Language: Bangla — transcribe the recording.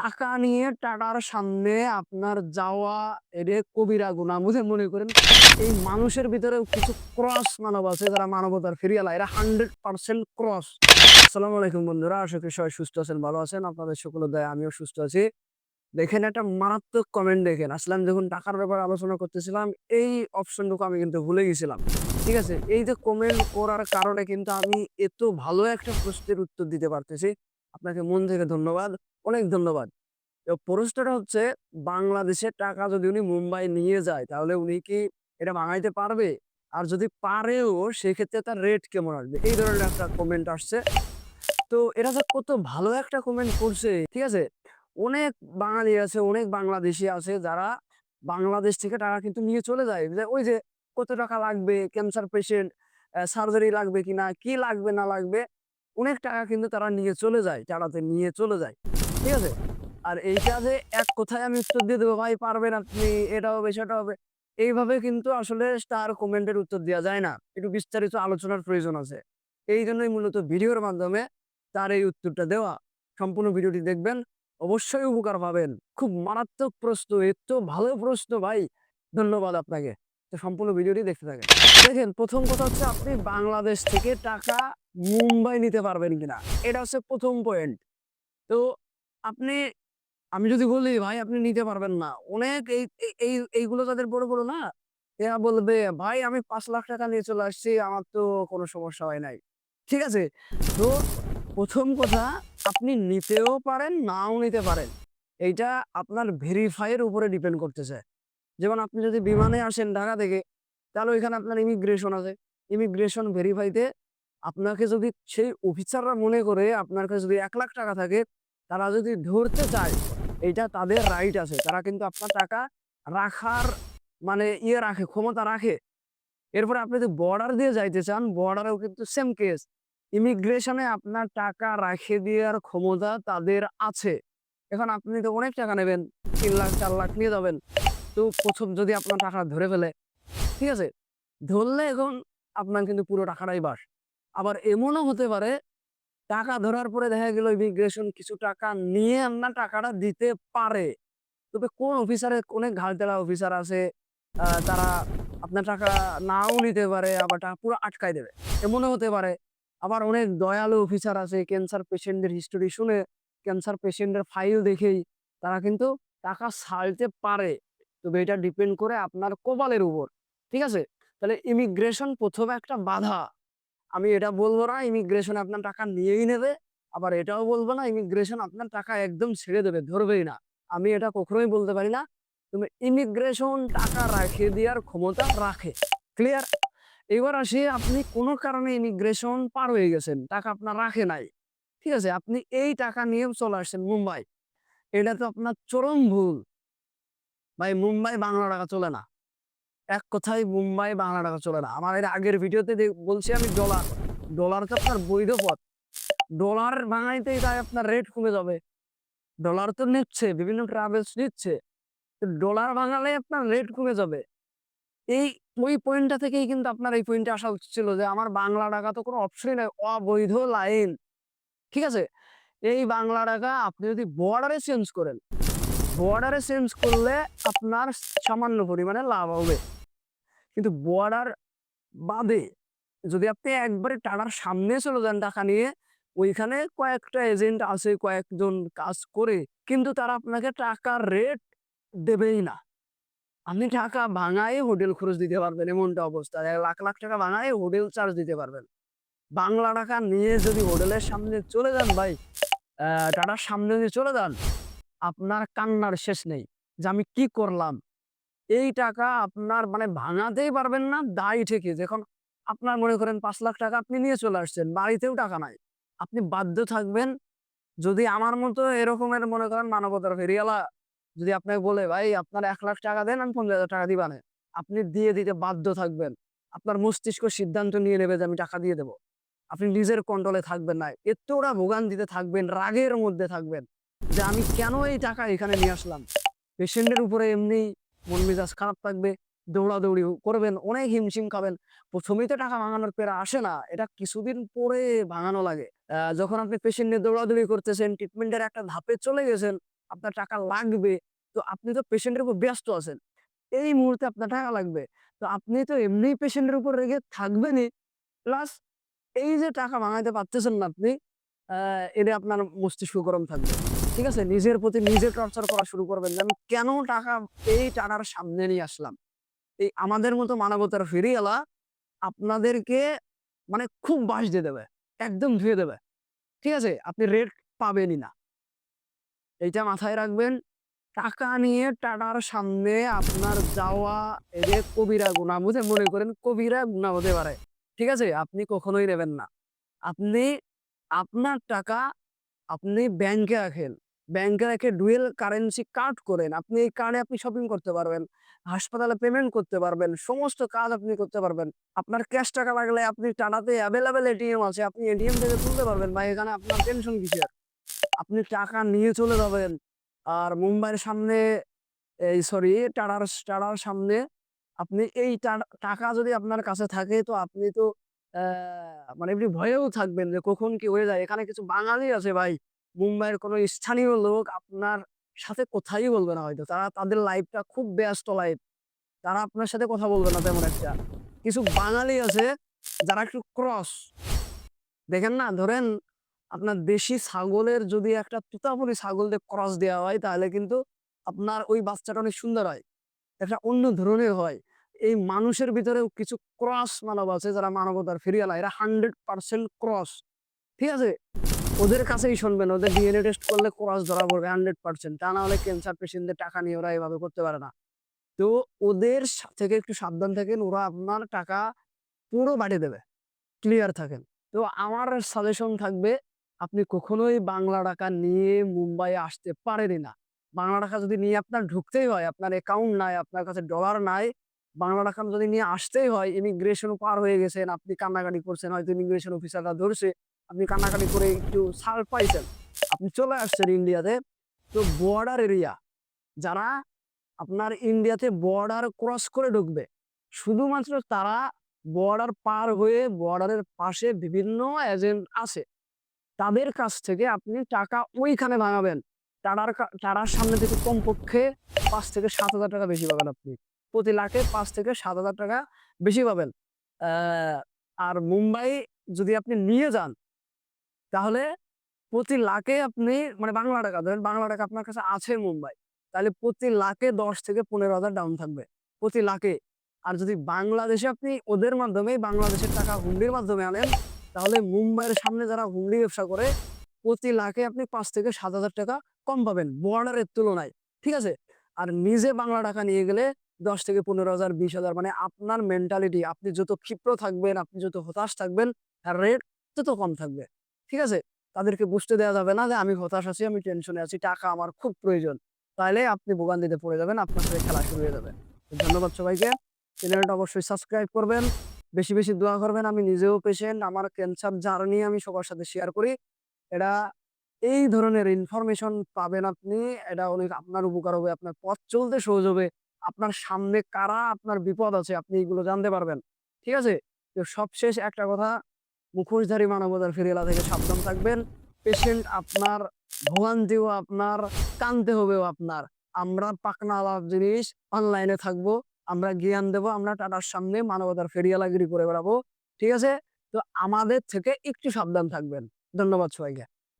টাকা নিয়ে, টাকার সামনে আপনার যাওয়া এরে কবিরা গুনাহ বুঝে মনে করেন? এই মানুষের ভিতরেও কিছু ক্রস মানব আছে যারা মানবতার ফিরিয়ালা, এরা হান্ড্রেড পার্সেন্ট ক্রস আসসালামু আলাইকুম বন্ধুরা, আশা করি সবাই সুস্থ আছেন, ভালো আছেন, আপনাদের সকলের দয়া আমিও সুস্থ আছি। দেখেন একটা মারাত্মক কমেন্ট দেখেন, আসলাম যখন টাকার ব্যাপারে আলোচনা করতেছিলাম, এই অপশনটুকু আমি কিন্তু ভুলে গেছিলাম। ঠিক আছে? এই যে কমেন্ট করার কারণে কিন্তু আমি এত ভালো একটা প্রশ্নের উত্তর দিতে পারতেছি। আপনাকে মন থেকে ধন্যবাদ। অনেক ধন্যবাদ। প্রশ্নটা হচ্ছে, বাংলাদেশে টাকা যদি উনি মুম্বাই নিয়ে যায়, তাহলে উনি কি এটা ভাঙাইতে পারবে? আর যদি পারেও, সেক্ষেত্রে তার রেট কেমন আসবে? এই ধরনের একটা কমেন্ট আসছে। তো এটা যে কত ভালো একটা কমেন্ট করছে, ঠিক আছে? অনেক বাঙালি আছে, অনেক বাংলাদেশি আছে, যারা বাংলাদেশ থেকে টাকা কিন্তু নিয়ে চলে যায়। ওই যে, কত টাকা লাগবে ক্যান্সার পেশেন্ট সার্জারি লাগবে কিনা, কি লাগবে, না লাগবে, অনেক টাকা কিন্তু তারা নিয়ে চলে যায়, টাকাতে নিয়ে চলে যায়। ঠিক আছে? আর এইটা যে এক কথায় আমি উত্তর দিয়ে দেবো, ভাই পারবেন আপনি এটা হবে সেটা হবে। এইভাবে কিন্তু আসলে তার কমেন্টের উত্তর দেওয়া যায় না। একটু বিস্তারিত আলোচনার প্রয়োজন আছে। এই জন্যই মূলত ভিডিওর মাধ্যমে তার এই উত্তরটা দেওয়া। সম্পূর্ণ ভিডিওটি দেখবেন। অবশ্যই উপকার পাবেন। খুব মারাত্মক প্রশ্ন এত ভালো প্রশ্ন, ভাই। ধন্যবাদ আপনাকে। তো সম্পূর্ণ ভিডিওটি দেখতে থাকেন। দেখেন, প্রথম কথা হচ্ছে আপনি বাংলাদেশ থেকে টাকা মুম্বাই নিতে পারবেন কিনা? এটা হচ্ছে প্রথম পয়েন্ট তো আপনি, আমি যদি বলি, ভাই, আপনি নিতে পারবেন না। অনেক এই, এই- এই, এইগুলো তাদের বড় বড় না। এরা বলবে, ভাই, আমি পাঁচ লাখ টাকা নিয়ে চলে আসছি, আমার তো কোনো সমস্যা হয় নাই। ঠিক আছে? তো প্রথম কথা, আপনি নিতেও পারেন, নাও নিতে পারেন। এইটা আপনার ভেরিফাইয়ের উপরে ডিপেন্ড করতেছে। যেমন আপনি যদি বিমানে আসেন ঢাকা থেকে, তাহলে ওইখানে আপনার ইমিগ্রেশন আছে। ইমিগ্রেশন ভেরিফাইতে আপনাকে যদি, সেই অফিসাররা মনে করে আপনার কাছে যদি এক লাখ টাকা থাকে তারা যদি ধরতে চায়, এটা তাদের রাইট আছে। তারা কিন্তু আপনার টাকা রাখার মানে ইয়ে রাখে, ক্ষমতা রাখে। এরপরে আপনি যদি বর্ডার দিয়ে যাইতে চান বর্ডারেও কিন্তু সেম কেস ইমিগ্রেশনে আপনার টাকা রাখে দেওয়ার ক্ষমতা তাদের আছে। এখন আপনি তো অনেক টাকা নেবেন, তিন লাখ, চার লাখ নিয়ে যাবেন। তো প্রথম যদি আপনার টাকা ধরে ফেলে, ঠিক আছে? ধরলে এখন আপনার কিন্তু পুরো টাকাটাই বাস। আবার এমনও হতে পারে টাকা ধরার পরে দেখা গেল ইমিগ্রেশন কিছু টাকা নিয়ে আপনার টাকাটা দিতে পারে। তবে কোন অফিসারে অনেক ঘাড়তেলা অফিসার আছে তারা আপনার টাকা নাও নিতে পারে, আবার টাকা পুরো আটকায় দেবে। এমনও হতে পারে। আবার অনেক দয়ালু অফিসার আছে, ক্যান্সার পেশেন্টের হিস্টোরি শুনে, ক্যান্সার পেশেন্টের ফাইল দেখেই তারা কিন্তু টাকা ছাড়তে পারে। তবে এটা ডিপেন্ড করে আপনার কপালের উপর। ঠিক আছে? তাহলে ইমিগ্রেশন প্রথমে একটা বাধা। আমি এটা বলব না ইমিগ্রেশন আপনার টাকা নিয়েই নেবে, আবার এটাও বলব না ইমিগ্রেশন আপনার টাকা একদম ছেড়ে দেবে, ধরবেই না। আমি এটা কখনোই বলতে পারি না, তুমি ইমিগ্রেশন টাকা রাখে দেওয়ার ক্ষমতা রাখে ক্লিয়ার এবার আসি, আপনি কোনো কারণে ইমিগ্রেশন পার হয়ে গেছেন, টাকা আপনার রাখে নাই, ঠিক আছে? আপনি এই টাকা নিয়ে চলে আসছেন মুম্বাই, এটা তো আপনার চরম ভুল, ভাই মুম্বাই বাংলা টাকা চলে না। এক কথায় মুম্বাই বাংলা টাকা চলে না। আমার এর আগের ভিডিওতে বলছি আমি ডলার। ডলার তো আপনার বৈধ পথ। ডলার ভাঙাইতেই তাই আপনার রেট কমে যাবে। ডলার তো নিচ্ছে, বিভিন্ন ট্রাভেলস নিচ্ছে। ডলার ভাঙালে আপনার রেট কমে যাবে। এই, ওই পয়েন্টটা থেকেই কিন্তু আপনার এই পয়েন্টে আসা উচিত ছিল যে আমার বাংলা টাকা তো কোনো অপশনই নাই, অবৈধ লাইন ঠিক আছে? এই বাংলা টাকা আপনি যদি বর্ডারে চেঞ্জ করেন বর্ডারে চেঞ্জ করলে আপনার সামান্য পরিমাণে লাভ হবে। কিন্তু বর্ডার বাদে যদি আপনি একবারে টাকার সামনে চলে যান টাকা নিয়ে, ওইখানে কয়েকটা এজেন্ট আছে, কয়েকজন কাজ করে, কিন্তু তারা আপনাকে টাকার রেট দেবেই না। আপনি টাকা ভাঙায় হোটেল খরচ দিতে পারবেন, এমনটা অবস্থা। লাখ লাখ টাকা ভাঙায় হোটেল চার্জ দিতে পারবেন। বাংলা টাকা নিয়ে যদি হোটেলের সামনে চলে যান ভাই টাটার সামনে যদি চলে যান, আপনার কান্নার শেষ নেই যে আমি কি করলাম। এই টাকা আপনার মানে ভাঙাতেই পারবেন না, দায় থেকে যখন আপনার মনে করেন পাঁচ লাখ টাকা আপনি নিয়ে চলে আসছেন, বাড়িতেও টাকা নাই। আপনি বাধ্য থাকবেন, যদি আমার মতো এরকমের মনে করেন মানবতার ফেরিয়ালা যদি আপনাকে বলে, ভাই, আপনার এক লাখ টাকা দেন, আমি পঞ্চাশ হাজার টাকা দিবানে আপনি দিয়ে দিতে বাধ্য থাকবেন। আপনার মস্তিষ্ক সিদ্ধান্ত নিয়ে নেবে যে আমি টাকা দিয়ে দেবো। আপনি নিজের কন্ট্রোলে থাকবেন না। এতটা ভোগান্তিতে থাকবেন, রাগের মধ্যে থাকবেন, যে আমি কেন এই টাকা এখানে নিয়ে আসলাম? পেশেন্টের উপরে এমনি মন মেজাজ খারাপ থাকবে, দৌড়াদৌড়ি করবেন, অনেক হিমশিম খাবেন। প্রথমেই টাকা ভাঙানোর পেরা আসে না, এটা কিছুদিন পরে ভাঙানো লাগে। যখন আপনি পেশেন্ট নিয়ে দৌড়াদৌড়ি করতেছেন ট্রিটমেন্টের একটা ধাপে চলে গেছেন, আপনার টাকা লাগবে, তো আপনি তো পেশেন্টের উপর ব্যস্ত আছেন। এই মুহূর্তে আপনার টাকা লাগবে। তো আপনি তো এমনি পেশেন্টের উপর রেগে থাকবেনই। প্লাস এই যে টাকা ভাঙাইতে পারতেছেন না আপনি এতে আপনার মস্তিষ্ক গরম থাকবে। ঠিক আছে? নিজের প্রতি নিজে টর্চার করা শুরু করবেন। যে আমি কেন টাকা এই টাকার সামনে নিয়ে আসলাম? এই আমাদের মতো মানবতার ফিরিয়ালা আপনাদেরকে মানে খুব বাস দিয়ে দেবে। একদম ধুয়ে দেবে। ঠিক আছে? আপনি রেট পাবেনই না। এইটা মাথায় রাখবেন। টাকা নিয়ে টাটার সামনে আপনার যাওয়া এদের কবিরা গুণা বুঝে মনে করেন কবিরা গুণা হতে পারে। ঠিক আছে? আপনি কখনোই নেবেন না। আপনি আপনার টাকা আপনি ব্যাংকে রাখেন। ব্যাংকে রেখে ডুয়েল কারেন্সি কার্ড করেন, আপনি এই কার্ডে আপনি শপিং করতে পারবেন, হাসপাতালে পেমেন্ট করতে পারবেন, সমস্ত কাজ আপনি করতে পারবেন। আপনার ক্যাশ টাকা লাগলে আপনি টাটাতে অ্যাভেলেবেল এটিএম আছে, আপনি এটিএম থেকে তুলতে পারবেন বা এখানে আপনার টেনশন কিসের? আপনি টাকা নিয়ে চলে যাবেন, আর মুম্বাইয়ের সামনে, এই সরি টাটার টাটার সামনে আপনি এই টাকা যদি আপনার কাছে থাকে, তো আপনি তো মানে এমনি ভয়েও থাকবেন যে কখন কি হয়ে যায়। এখানে কিছু বাঙালি আছে ভাই মুম্বাইয়ের কোনো স্থানীয় লোক আপনার সাথে কথাই বলবে না হয়তো। তারা তাদের লাইফটা খুব ব্যস্ত লাইফ তারা আপনার সাথে কথা বলবে না তেমন একটা। কিছু বাঙালি আছে যারা একটু ক্রস দেখেন না, ধরেন আপনার দেশি ছাগলের যদি একটা তুতাপুরি ছাগল দিয়ে ক্রস দেওয়া হয়, তাহলে কিন্তু আপনার ওই বাচ্চাটা অনেক সুন্দর হয়। একটা অন্য ধরনের হয়। এই মানুষের ভিতরেও কিছু ক্রস মানব আছে যারা মানবতার ফিরিয়ালা এরা হান্ড্রেড পার্সেন্ট ক্রস ঠিক আছে? ওদের কাছেই শুনবেন, ওদের ডিএনএ টেস্ট করলে ক্রস ধরা পড়বে হান্ড্রেড পার্সেন্ট তা না হলে ক্যান্সার পেশেন্টদের টাকা নিয়ে ওরা এভাবে করতে পারে না। তো ওদের থেকে একটু সাবধান থাকেন, ওরা আপনার টাকা পুরো বাড়িয়ে দেবে। ক্লিয়ার থাকেন। তো আমার সাজেশন থাকবে, আপনি কখনোই বাংলা টাকা নিয়ে মুম্বাই আসতে পারেনই না। বাংলা টাকা যদি নিয়ে আপনার ঢুকতেই হয়, আপনার অ্যাকাউন্ট নাই, আপনার কাছে ডলার নাই, বাংলা টাকা যদি নিয়ে আসতেই হয় ইমিগ্রেশন পার হয়ে গেছেন, আপনি কান্নাকাটি করছেন, হয়তো ইমিগ্রেশন অফিসাররা ধরছে আপনি কান্নাকাটি করে একটু ছাড় পাইছেন। আপনি চলে আসছেন ইন্ডিয়াতে। তো বর্ডার এরিয়া যারা আপনার ইন্ডিয়াতে বর্ডার ক্রস করে ঢুকবে, শুধুমাত্র তারা বর্ডার পার হয়ে বর্ডারের পাশে বিভিন্ন এজেন্ট আছে। তাদের কাছ থেকে আপনি টাকা ওইখানে ভাঙাবেন। টাটার কা- টাটার সামনে থেকে কমপক্ষে পাঁচ থেকে সাত হাজার টাকা বেশি পাবেন আপনি। প্রতি লাখে পাঁচ থেকে সাত হাজার টাকা বেশি পাবেন। আর মুম্বাই যদি আপনি নিয়ে যান তাহলে প্রতি লাখে আপনি মানে বাংলা টাকা, ধরেন বাংলা টাকা আপনার কাছে আছে মুম্বাই, তাহলে প্রতি লাখে দশ থেকে পনেরো হাজার ডাউন থাকবে, প্রতি লাখে। আর যদি বাংলাদেশে আপনি ওদের মাধ্যমে বাংলাদেশের টাকা হুন্ডির মাধ্যমে আনেন, তাহলে মুম্বাইয়ের সামনে যারা হুন্ডি ব্যবসা করে, প্রতি লাখে আপনি পাঁচ থেকে সাত হাজার টাকা কম পাবেন বর্ডারের তুলনায়, ঠিক আছে? আর নিজে বাংলা টাকা নিয়ে গেলে দশ থেকে পনেরো হাজার, বিশ হাজার মানে আপনার মেন্টালিটি আপনি যত ক্ষিপ্র থাকবেন, আপনি যত হতাশ থাকবেন রেট তত কম থাকবে। ঠিক আছে? তাদেরকে বুঝতে দেওয়া যাবে না যে আমি হতাশ আছি, আমি টেনশনে আছি, টাকা আমার খুব প্রয়োজন। তাহলে আপনি ভোগান্তিতে পড়ে যাবেন, আপনার সাথে খেলা শুরু হয়ে যাবে। ধন্যবাদ সবাইকে। চ্যানেলটা অবশ্যই সাবস্ক্রাইব করবেন। বেশি বেশি দোয়া করবেন, আমি নিজেও পেশেন্ট আমার ক্যান্সার জার্নি আমি সবার সাথে শেয়ার করি। এটা এই ধরনের ইনফরমেশন পাবেন আপনি, এটা অনেক আপনার উপকার হবে, আপনার পথ চলতে সহজ হবে। আপনার সামনে কারা, আপনার বিপদ আছে, আপনি এগুলো জানতে পারবেন। ঠিক আছে? তো সবশেষ একটা কথা মুখোশধারী মানবতার ফেরিয়ালা থেকে সাবধান থাকবেন। পেশেন্ট আপনার, ভোগান্তিও আপনার কানতে হবেও আপনার। আমরা পাকনা আলাপ জিনিস অনলাইনে থাকব, আমরা জ্ঞান দেবো, আমরা টাটার সামনে মানবতার ফেরিয়ালাগিরি করে বেড়াবো। ঠিক আছে? তো আমাদের থেকে একটু সাবধান থাকবেন। ধন্যবাদ সবাইকে।